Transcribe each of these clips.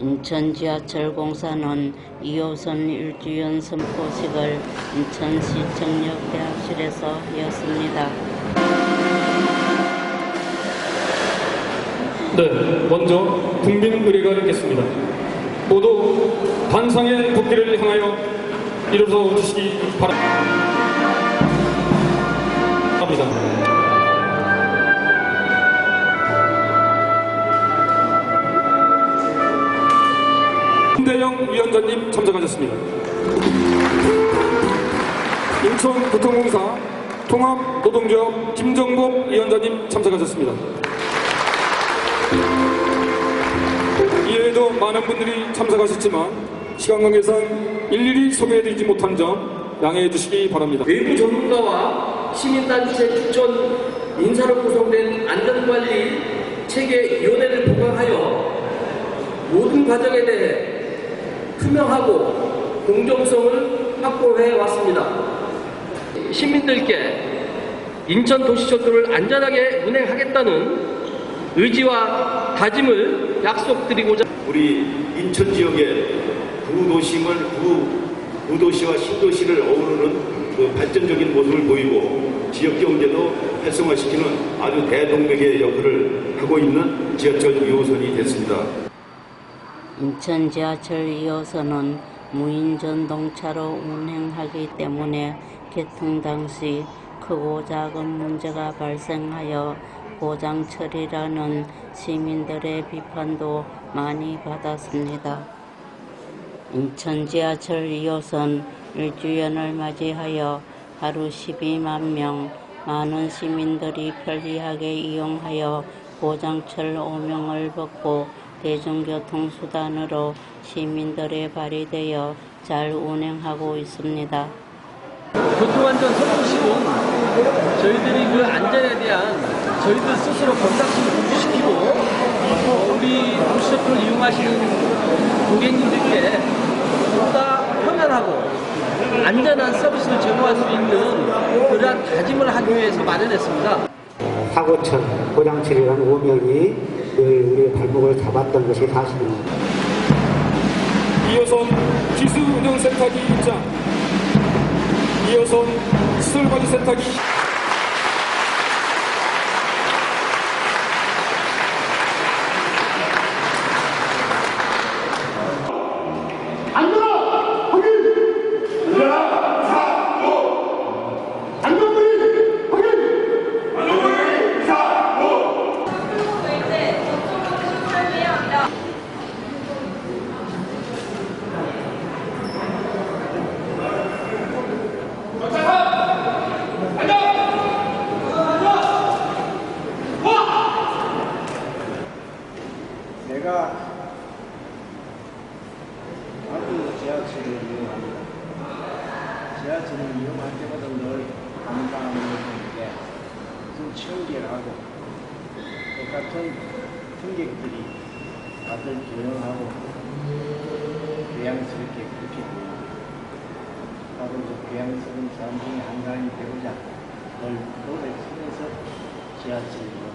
인천 지하철 공사는 2호선 1주년 선포식을 인천시청역 대합실에서 하였습니다. 네, 먼저 국민 의례가 있겠습니다. 모두 반상의 국기를 향하여 일어서 주시기 바랍니다. 위원장님 참석하셨습니다. 인천교통공사 통합노동조합 김정복 위원장님 참석하셨습니다. 이외에도 많은 분들이 참석하셨지만 시간 관계상 일일이 소개해드리지 못한 점 양해해 주시기 바랍니다. 외부 전문가와 시민단체 추천 인사로 구성된 안전관리 체계위원회를 구성하여 모든 과정에 대해 투명하고 공정성을 확보해 왔습니다. 시민들께 인천 도시철도를 안전하게 운행하겠다는 의지와 다짐을 약속드리고자 우리 인천 지역의 구도심을 구, 구도시와 신도시를 어우르는 그 발전적인 모습을 보이고 지역 경제도 활성화시키는 아주 대동맥의 역할을 하고 있는 지하철 2호선이 됐습니다. 인천 지하철 2호선은 무인 전동차로 운행하기 때문에 개통 당시 크고 작은 문제가 발생하여 고장 처리라는 시민들의 비판도 많이 받았습니다. 인천 지하철 2호선 1주년을 맞이하여 하루 12만 명 많은 시민들이 편리하게 이용하여 고장철 오명을 벗고 대중교통 수단으로 시민들의 발이 되어 잘 운행하고 있습니다. 교통안전 선포식은 저희들이 그 안전에 대한 저희들 스스로 경각심을 공부시키고 어, 우리 도시셔틀을 이용하시는 고객님들께 보다 편안하고 안전한 서비스를 제공할 수 있는 그러한 다짐을 하기 위해서 마련했습니다. 사고천 고장치이라는 오명이 늘 우리의 발목을 잡았던 것이 사실입니다. 2호선 기수 운영 세탁기 입장 2호선 시설 관리 세탁기 내가 아주 지하철을 이용합니다. 지하철을 이용할 때마다 늘 감사하는 것인데 좀 청결하고 똑같은 승객들이 다들 조용하고 교양스럽게 그렇게. 바로 그 교양스러운 사람 중에 한 사람이 되고자 늘 노력하면서 지하철을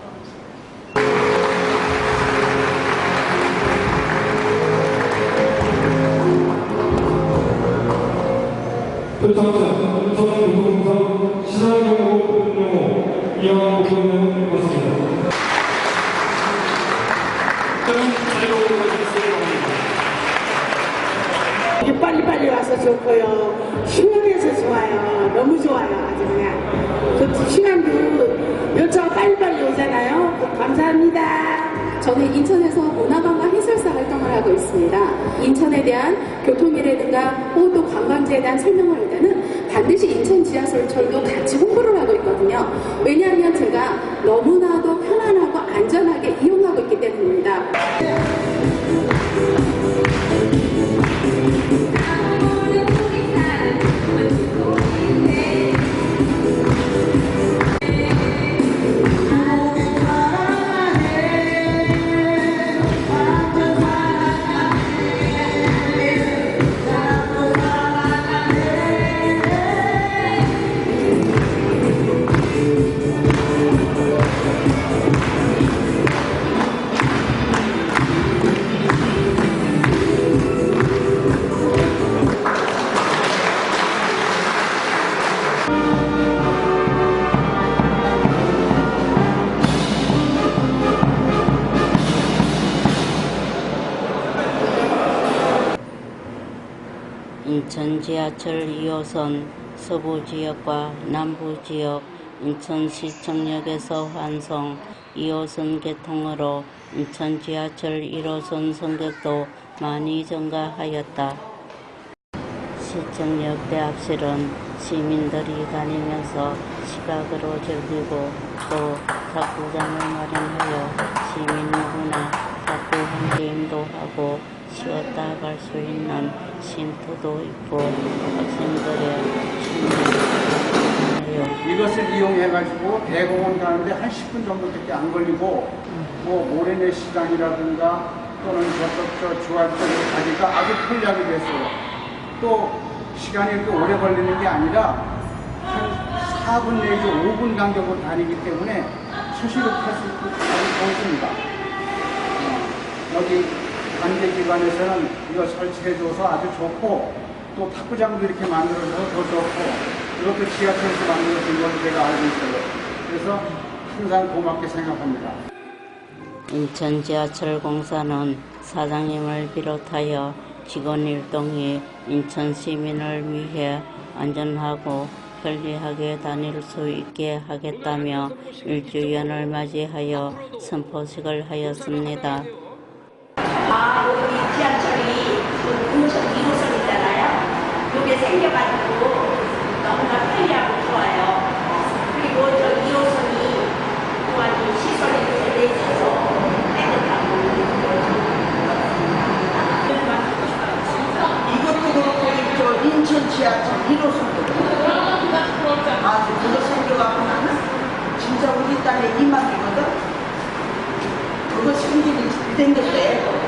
좋고요. 시원해서 좋아요. 너무 좋아요. 아주 그냥. 그 시간도 열차가 빨리빨리 오잖아요. 감사합니다. 저는 인천에서 문화관광 해설사 활동을 하고 있습니다. 인천에 대한 교통이라든가 또 관광지에 대한 설명을 할 때는 반드시 인천 지하철철도 같이 홍보를 하고 있거든요. 왜냐하면 제가 너무나도 편안하고 안전하게 인천 지하철 2호선 서부 지역과 남부 지역 인천시청역에서 환송 2호선 개통으로 인천 지하철 1호선 승객도 많이 증가하였다. 시청역 대합실은 시민들이 다니면서 시각으로 즐기고 또 탁구장을 마련하여 시민 누구나 탁구 한 게임도 하고 쉬었다 갈 수 있는 쉼터도 있고 학생들의 취미를 이것을 이용해가지고 대공원 가는데 한 10분 정도밖에 안 걸리고 뭐 모래내 시장이라든가 또는 저쪽 저 주할 쪽에 가기가 아주 편리하게 됐어요. 또 시간이 이렇게 오래 걸리는 게 아니라 한 4분 내지 5분 간격으로 다니기 때문에 수시로 탈수 있고 좋습니다. 어, 여기 관계기관에서는 이거 설치해줘서 아주 좋고 또 탁구장도 이렇게 만들어서 더 좋고 이것도 지하철에서 만들어진 걸로 제가 알고 있어요. 그래서 항상 고맙게 생각합니다. 인천 지하철 공사는 사장님을 비롯하여 직원 일동이 인천 시민을 위해 안전하고 편리하게 다닐 수 있게 하겠다며 1주년을 맞이하여 선포식을 하였습니다. 아, 지하철이 그 5호선, 2호선이잖아요. 이게 생겨가지고 너무나 편리하고 좋아요. 그리고 저 2호선이 또한 이 시설이 돼 있어서 이것도 그렇고 저 인천 지하철 1호선도 아주 그거 생겨가고 나는 진짜 우리 딸의 희망이거든 그거 생기기 잘 생겼대